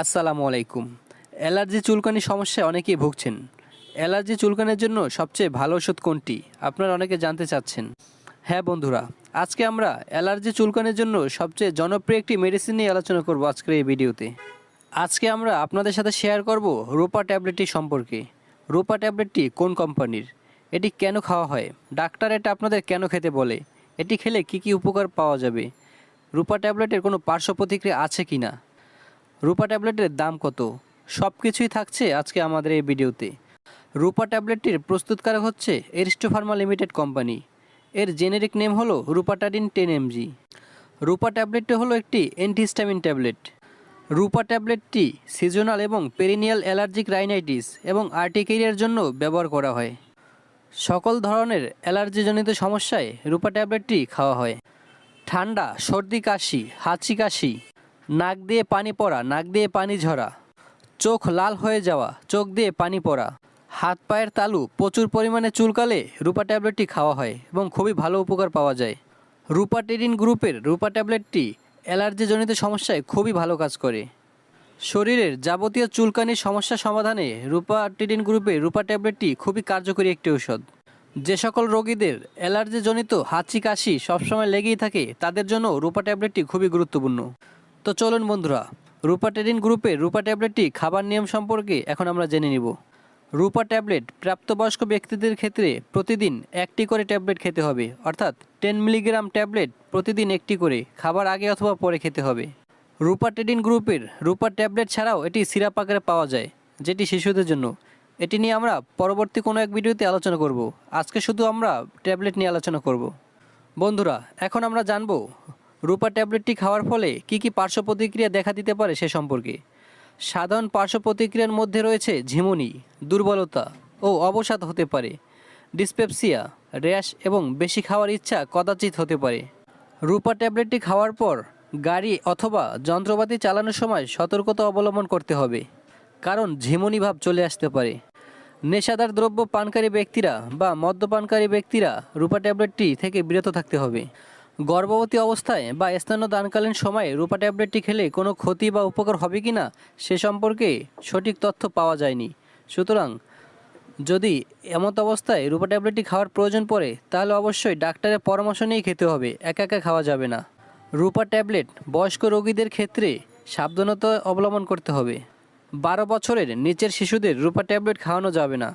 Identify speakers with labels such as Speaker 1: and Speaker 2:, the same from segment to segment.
Speaker 1: আসসালামু আলাইকুম। অ্যালার্জি চুলকানি সমস্যায় অনেকেই ভুগছেন। অ্যালার্জি চুলকানির জন্য সবচেয়ে ভালো ওষুধ কোনটি? আপনারা অনেকে জানতে চাচ্ছেন। হ্যাঁ বন্ধুরা, আজকে আমরা অ্যালার্জি চুলকানির জন্য সবচেয়ে জনপ্রিয় একটি মেডিসিন নিয়ে আলোচনা করব আজকের এই ভিডিওতে। আজকে আমরা আপনাদের সাথে শেয়ার করব রোপা ট্যাবলেটটি সম্পর্কে। রোপা ট্যাবলেটটি কোন কোম্পানির এটি কেন খাওয়া হয়? ডাক্তার এটা আপনাদের কেন খেতে বলে? এটি খেলে কি কি উপকার পাওয়া যাবে? রূপা ট্যাবলেটের কোনো পার্শ্ব প্রতিক্রিয়া আছে কি না রূপা ট্যাবলেটের দাম কত? সব কিছুই থাকছে আজকে আমাদের এই ভিডিওতে। রূপা ট্যাবলেটটির প্রস্তুতকারক হচ্ছে এরিস্টো ফার্মা লিমিটেড কোম্পানি। এর জেনেরিক নেম হলো রূপাটাডিন টেন এমজি। রূপা ট্যাবলেটটি হলো একটি অ্যান্টিহিস্টামিন ট্যাবলেট। রূপা ট্যাবলেটটি সিজনাল এবং পেরিনিয়াল অ্যালার্জিক রাইনাইটিস এবং আর্টিকেরিয়ার জন্য ব্যবহার করা হয়। সকল ধরনের অ্যালার্জিজনিত সমস্যায় রূপা ট্যাবলেটটি খাওয়া হয়। ঠান্ডা, সর্দি, কাশি, হাঁচি, কাশি নাক দিয়ে পানি পড়া, নাক দিয়ে পানি ঝরা। চোখ লাল হয়ে যাওয়া, চোখ দিয়ে পানি পড়া। হাত পায়ের তালু প্রচুর পরিমাণে চুলকালে রূপা ট্যাবলেটটি খাওয়া হয় এবং খুবই ভালো উপকার পাওয়া যায়। রূপা টেরিন গ্রুপের রূপা ট্যাবলেটটি অ্যালার্জিজনিত সমস্যায় খুবই ভালো কাজ করে। শরীরের যাবতীয় চুলকানির সমস্যা সমাধানে রূপা টিডিন গ্রুপে রূপা ট্যাবলেটটি খুবই কার্যকরী একটি ঔষধ। যে সকল রোগীদের অ্যালার্জিজনিত হাঁচি কাশি সবসময় লেগেই থাকে, তাদের জন্য রূপা ট্যাবলেটটি খুবই গুরুত্বপূর্ণ। তো চলুন বন্ধুরা, রূপা টেডিন গ্রুপের রূপা ট্যাবলেটটি খাবার নিয়ম সম্পর্কে এখন আমরা জেনে নিব। রূপা ট্যাবলেট প্রাপ্তবয়স্ক ব্যক্তিদের ক্ষেত্রে প্রতিদিন একটি করে ট্যাবলেট খেতে হবে, অর্থাৎ টেন মিলিগ্রাম ট্যাবলেট প্রতিদিন একটি করে খাবার আগে অথবা পরে খেতে হবে। রূপা টেডিন গ্রুপের রূপা ট্যাবলেট ছাড়াও এটি সিরাপ আকারে পাওয়া যায়, যেটি শিশুদের জন্য। এটি নিয়ে আমরা পরবর্তী কোনো এক ভিডিওতে আলোচনা করব। আজকে শুধু আমরা ট্যাবলেট নিয়ে আলোচনা করব। বন্ধুরা, এখন আমরা জানব রূপা ট্যাবলেটটি খাওয়ার ফলে কি কি পার্শ্ব প্রতিক্রিয়া দেখা দিতে পারে সে সম্পর্কে? সাধারণ পার্শ্ব প্রতিক্রিয়ার মধ্যে রয়েছে ঝিমুনি, দুর্বলতা ও অবসাদ হতে পারে, ডিসপেপসিয়া, র্যাশ এবং বেশি খাওয়ার ইচ্ছা কদাচিৎ হতে পারে। রূপা ট্যাবলেটটি খাওয়ার পর গাড়ি অথবা যন্ত্রপাতি চালানোর সময় সতর্কতা অবলম্বন করতে হবে, কারণ ঝিমুনি ভাব চলে আসতে পারে। নেশাদার দ্রব্য পানকারী ব্যক্তিরা বা মদ্যপানকারী ব্যক্তিরা রূপা ট্যাবলেটটি থেকে বিরত থাকতে হবে। গর্ভবতী অবস্থায় বা স্তন্য দানকালীন সময়ে রূপা ট্যাবলেটটি খেলে কোনো ক্ষতি বা উপকার হবে কি না সে সম্পর্কে সঠিক তথ্য পাওয়া যায়নি। সুতরাং যদি এমত অবস্থায় রূপা ট্যাবলেটটি খাওয়ার প্রয়োজন পড়ে, তাহলে অবশ্যই ডাক্তারের পরামর্শ নিয়েই খেতে হবে, একা একা খাওয়া যাবে না। রূপা ট্যাবলেট বয়স্ক রোগীদের ক্ষেত্রে সাবধানতা অবলম্বন করতে হবে। বারো বছরের নিচের শিশুদের রূপা ট্যাবলেট খাওয়ানো যাবে না।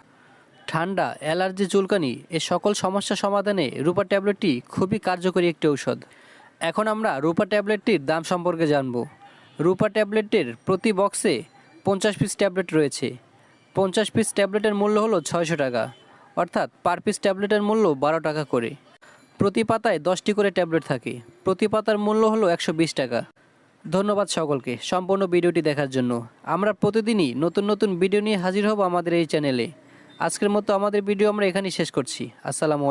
Speaker 1: ঠান্ডা, অ্যালার্জি, চুলকানি এ সকল সমস্যা সমাধানে রূপা ট্যাবলেটটি খুবই কার্যকরী একটি ঔষধ। এখন আমরা রূপা ট্যাবলেটটির দাম সম্পর্কে জানব। রূপা ট্যাবলেটের প্রতি বক্সে পঞ্চাশ পিস ট্যাবলেট রয়েছে। পঞ্চাশ পিস ট্যাবলেটের মূল্য হলো ছয়শো টাকা, অর্থাৎ পার পিস ট্যাবলেটের মূল্য বারো টাকা করে। প্রতি পাতায় দশটি করে ট্যাবলেট থাকে। প্রতি পাতার মূল্য হলো একশো বিশ টাকা। ধন্যবাদ সকলকে সম্পূর্ণ ভিডিওটি দেখার জন্য। আমরা প্রতিদিনই নতুন নতুন ভিডিও নিয়ে হাজির হব আমাদের এই চ্যানেলে। আজকের মতো আমাদের ভিডিও আমরা এখানেই শেষ করছি। আসসালামু